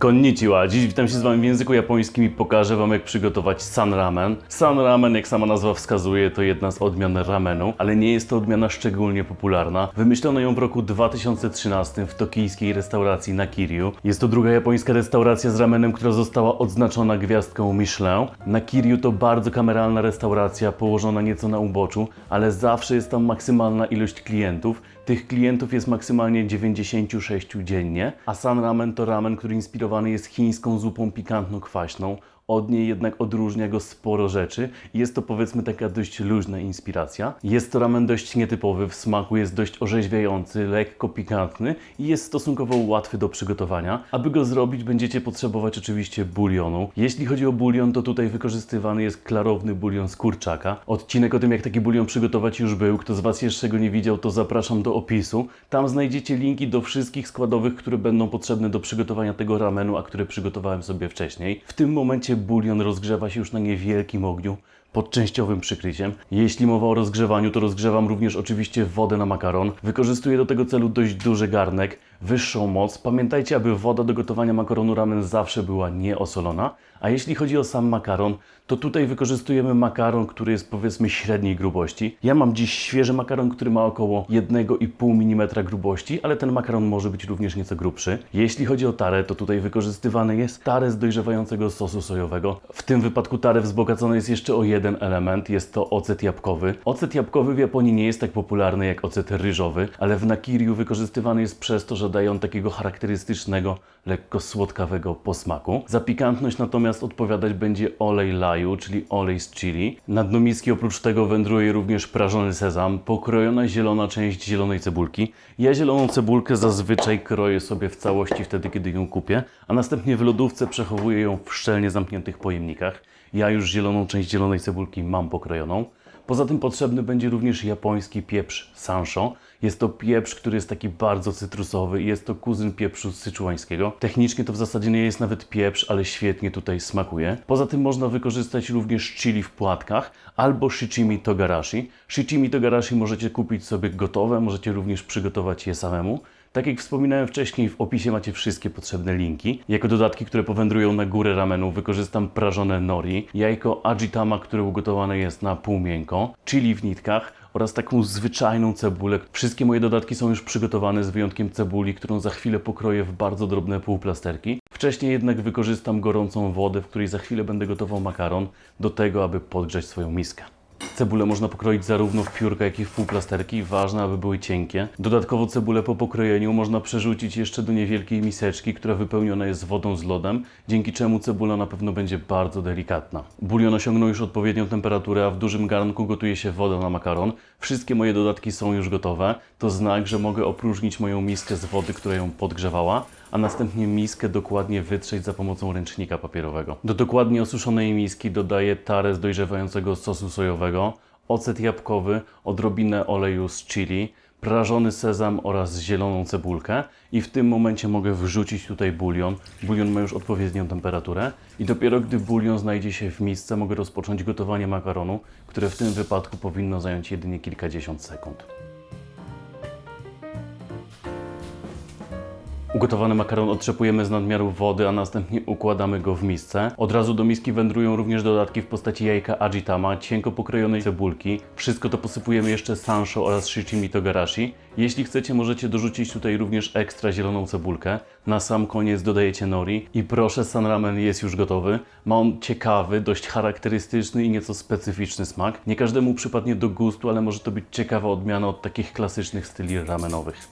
Konnichiwa, dziś witam się z Wami w języku japońskim i pokażę Wam jak przygotować san ramen. San ramen, jak sama nazwa wskazuje, to jedna z odmian ramenu, ale nie jest to odmiana szczególnie popularna. Wymyślono ją w roku 2013 w tokijskiej restauracji Nakiryu. Jest to druga japońska restauracja z ramenem, która została odznaczona gwiazdką Michelin. Nakiryu to bardzo kameralna restauracja, położona nieco na uboczu, ale zawsze jest tam maksymalna ilość klientów. Tych klientów jest maksymalnie 96 dziennie, a San Ramen to ramen, który inspirowany jest chińską zupą pikantno-kwaśną. Od niej jednak odróżnia go sporo rzeczy jest to powiedzmy taka dość luźna inspiracja. Jest to ramen dość nietypowy, w smaku jest dość orzeźwiający, lekko pikantny i jest stosunkowo łatwy do przygotowania. Aby go zrobić będziecie potrzebować oczywiście bulionu. Jeśli chodzi o bulion, to tutaj wykorzystywany jest klarowny bulion z kurczaka. Odcinek o tym jak taki bulion przygotować już był. Kto z Was jeszcze go nie widział, to zapraszam do opisu. Tam znajdziecie linki do wszystkich składowych, które będą potrzebne do przygotowania tego ramenu, a które przygotowałem sobie wcześniej. W tym momencie bulion rozgrzewa się już na niewielkim ogniu pod częściowym przykryciem. Jeśli mowa o rozgrzewaniu, to rozgrzewam również oczywiście wodę na makaron. Wykorzystuję do tego celu dość duży garnek, wyższą moc. Pamiętajcie, aby woda do gotowania makaronu ramen zawsze była nieosolona. A jeśli chodzi o sam makaron, to tutaj wykorzystujemy makaron, który jest powiedzmy średniej grubości. Ja mam dziś świeży makaron, który ma około 1,5 mm grubości, ale ten makaron może być również nieco grubszy. Jeśli chodzi o tarę, to tutaj wykorzystywany jest tarę z dojrzewającego sosu sojowego. W tym wypadku tarę wzbogacony jest jeszcze o jeden element, jest to ocet jabłkowy. Ocet jabłkowy w Japonii nie jest tak popularny jak ocet ryżowy, ale w Nakiryu wykorzystywany jest przez to, że daje on takiego charakterystycznego, lekko słodkawego posmaku. Za pikantność natomiast odpowiadać będzie olej laju, czyli olej z chili. Na dno miski oprócz tego wędruje również prażony sezam, pokrojona zielona część zielonej cebulki. Ja zieloną cebulkę zazwyczaj kroję sobie w całości wtedy, kiedy ją kupię, a następnie w lodówce przechowuję ją w szczelnie zamkniętych pojemnikach. Ja już zieloną część zielonej cebulki mam pokrojoną. Poza tym potrzebny będzie również japoński pieprz sansho. Jest to pieprz, który jest taki bardzo cytrusowy i jest to kuzyn pieprzu syczuańskiego. Technicznie to w zasadzie nie jest nawet pieprz, ale świetnie tutaj smakuje. Poza tym można wykorzystać również chili w płatkach albo shichimi togarashi. Shichimi togarashi możecie kupić sobie gotowe, możecie również przygotować je samemu. Tak jak wspominałem wcześniej, w opisie macie wszystkie potrzebne linki. Jako dodatki, które powędrują na górę ramenu, wykorzystam prażone nori, jajko ajitama, które ugotowane jest na pół miękko, chili w nitkach oraz taką zwyczajną cebulę. Wszystkie moje dodatki są już przygotowane z wyjątkiem cebuli, którą za chwilę pokroję w bardzo drobne półplasterki. Wcześniej jednak wykorzystam gorącą wodę, w której za chwilę będę gotował makaron, do tego, aby podgrzać swoją miskę. Cebulę można pokroić zarówno w piórka, jak i w półplasterki. Ważne, aby były cienkie. Dodatkowo cebulę po pokrojeniu można przerzucić jeszcze do niewielkiej miseczki, która wypełniona jest wodą z lodem, dzięki czemu cebula na pewno będzie bardzo delikatna. Bulion osiągnął już odpowiednią temperaturę, a w dużym garnku gotuje się woda na makaron. Wszystkie moje dodatki są już gotowe. To znak, że mogę opróżnić moją miskę z wody, która ją podgrzewała a następnie miskę dokładnie wytrzeć za pomocą ręcznika papierowego. Do dokładnie osuszonej miski dodaję tarę z dojrzewającego sosu sojowego, ocet jabłkowy, odrobinę oleju z chili, prażony sezam oraz zieloną cebulkę i w tym momencie mogę wrzucić tutaj bulion. Bulion ma już odpowiednią temperaturę i dopiero gdy bulion znajdzie się w misce mogę rozpocząć gotowanie makaronu, które w tym wypadku powinno zająć jedynie kilkadziesiąt sekund. Ugotowany makaron otrzepujemy z nadmiaru wody, a następnie układamy go w misce. Od razu do miski wędrują również dodatki w postaci jajka ajitama, cienko pokrojonej cebulki. Wszystko to posypujemy jeszcze sansho oraz shichimi togarashi. Jeśli chcecie, możecie dorzucić tutaj również ekstra zieloną cebulkę. Na sam koniec dodajecie nori i proszę, san ramen jest już gotowy. Ma on ciekawy, dość charakterystyczny i nieco specyficzny smak. Nie każdemu przypadnie do gustu, ale może to być ciekawa odmiana od takich klasycznych styli ramenowych.